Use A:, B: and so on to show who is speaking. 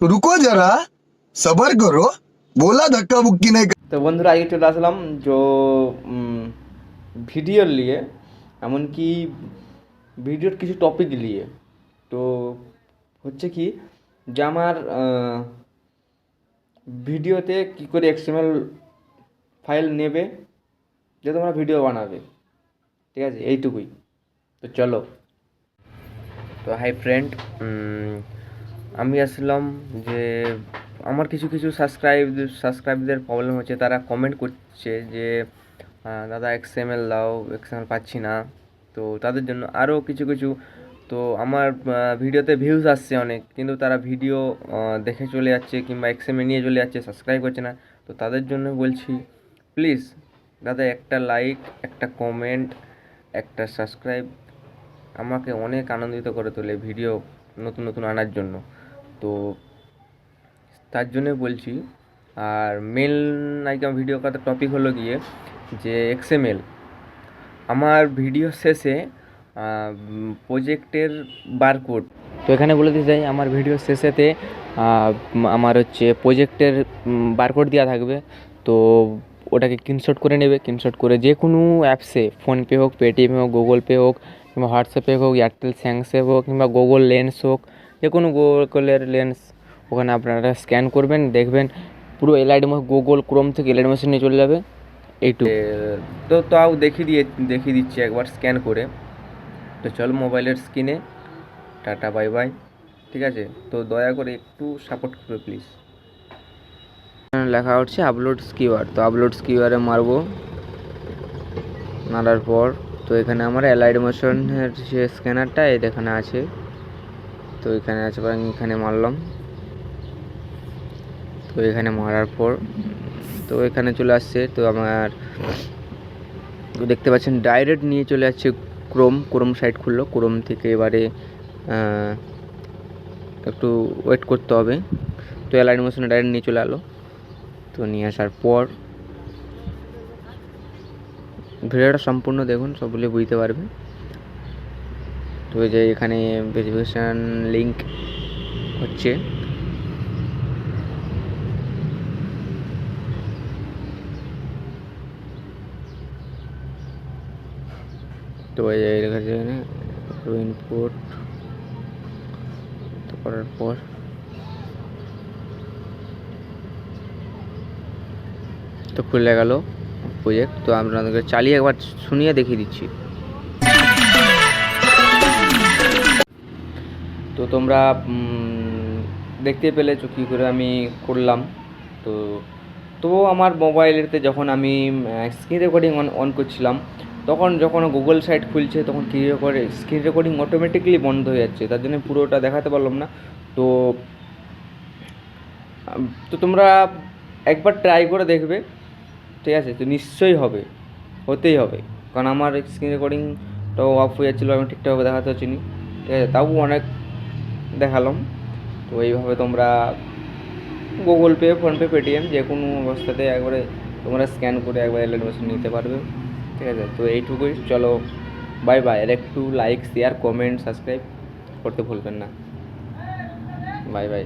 A: রুকো যারা সবার করো বলা ধাক্কা বুক্কি নেই
B: তো বন্ধুরা আজকে চলে আসলাম যে ভিডিওর নিয়ে এমনকি ভিডিওর কিছু টপিক নিয়ে তো হচ্ছে কি যে আমার ভিডিওতে কী করে এক্সএমএল ফাইল নেবে যে তোমরা ভিডিও বানাবে ঠিক আছে এইটুকুই তো চলো তো হাই ফ্রেন্ড আমি আসলাম যে আমার কিছু কিছু সাবস্ক্রাইব সাবস্ক্রাইবদের প্রবলেম হচ্ছে, তারা কমেন্ট করছে যে দাদা এক্স এম এল দাও এক্সএমএল পাচ্ছি না। তো তাদের জন্য আরও কিছু কিছু, তো আমার ভিডিওতে ভিউজ আসছে অনেক, কিন্তু তারা ভিডিও দেখে চলে যাচ্ছে কিংবা এক্স এক্সএমএ নিয়ে চলে যাচ্ছে সাবস্ক্রাইব করছে না। তো তাদের জন্য বলছি প্লিজ দাদা একটা লাইক একটা কমেন্ট একটা সাবস্ক্রাইব আমাকে অনেক আনন্দিত করে তোলে ভিডিও নতুন নতুন আনার জন্য। তো তার জন্যে বলছি, আর মেল নাইকা ভিডিও কথা টপিক হলো গিয়ে যে এক্সএমএল আমার ভিডিও শেষে প্রজেক্টের বারকোড তো এখানে বলে দিতে চাই, আমার ভিডিও শেষেতে আমার হচ্ছে প্রজেক্টের বারকোড দেওয়া থাকবে। তো ওটাকে স্ক্রিনশট করে নেবে। স্ক্রিনশট করে যে কোনো অ্যাপসে ফোনপে হোক পেটিএম হোক গুগল পে হোক কিংবা হোয়াটসঅ্যাপে হোক এয়ারটেল স্যাংসে হোক কিংবা গুগল লেন্স হোক যে কোনো গুগলের লেন্স ওখানে আপনারা স্ক্যান করবেন দেখবেন পুরো এলআইডি গুগল ক্রোম থেকে এলআইডি মেশিন নিয়ে চলে যাবে এইটু তো তাও দেখিয়ে দিয়ে দেখিয়ে দিচ্ছি একবার স্ক্যান করে। তো চলো মোবাইলের স্ক্রিনে টাটা বাই বাই ঠিক আছে? তো দয়া করে একটু সাপোর্ট করবে প্লিজ লেখা হচ্ছে আপলোড স্কিওয়ার তো আপলোড স্কিওয়ারে মারবো। মারার পর তো এখানে আমার অ্যালাইড মোশনের যে স্ক্যানারটা এখানে আছে। তো এখানে আছে এখানে মারলাম। তো এখানে মারার পর, তো এখানে চলে আসছে। তো আমার তো দেখতে পাচ্ছেন ডাইরেক্ট নিয়ে চলে যাচ্ছে ক্রোম ক্রোম সাইট খুললো। ক্রোম থেকে এবারে একটু ওয়েট করতে হবে। তো অ্যালাইড মোশনে ডাইরেক্ট নিয়ে চলে আলো তো নিয়ে আসার পর ভিডিওটা সম্পূর্ণ দেখুন সবগুলি বুঝতে পারবে তো যে এখানে ভেরিফিকেশান লিঙ্ক হচ্ছে। তো এই লেখা আছে এখানে ইনপুট তো করার পর তো খুলে গেল। প্রজেক্ট তো আপনাদেরকে চালিয়ে একবার শুনিয়ে দেখিয়ে দিচ্ছি। তো তোমরা দেখতে পেলেছো কী করে আমি করলাম। তো তবুও আমার মোবাইলেতে যখন আমি স্ক্রিন রেকর্ডিং অন অন করছিলাম, তখন যখন গুগল সাইট খুলছে, তখন কী করে স্ক্রিন রেকর্ডিং অটোমেটিকলি বন্ধ হয়ে যাচ্ছে। তার জন্য পুরোটা দেখাতে পারলাম না। তো তো তোমরা একবার ট্রাই করে দেখবে। ঠিক আছে, তো নিশ্চয়ই হবে, হতেই হবে। কারণ আমার স্ক্রিন রেকর্ডিংটাও অফ হয়ে যাচ্ছিল, আমি ঠিকঠাকভাবে দেখাতে না। ঠিক আছে, তাও অনেক দেখালাম। তো এইভাবে তোমরা গুগল পে ফোনপে পেটিএম যে কোনো অবস্থাতে একবারে তোমরা স্ক্যান করে একবার এডমিশন নিতে পারবে। ঠিক আছে, তো এইটুকুই, চলো বাই বাই আর একটু লাইক শেয়ার কমেন্ট সাবস্ক্রাইব করতে ভুলবেন না। Bye bye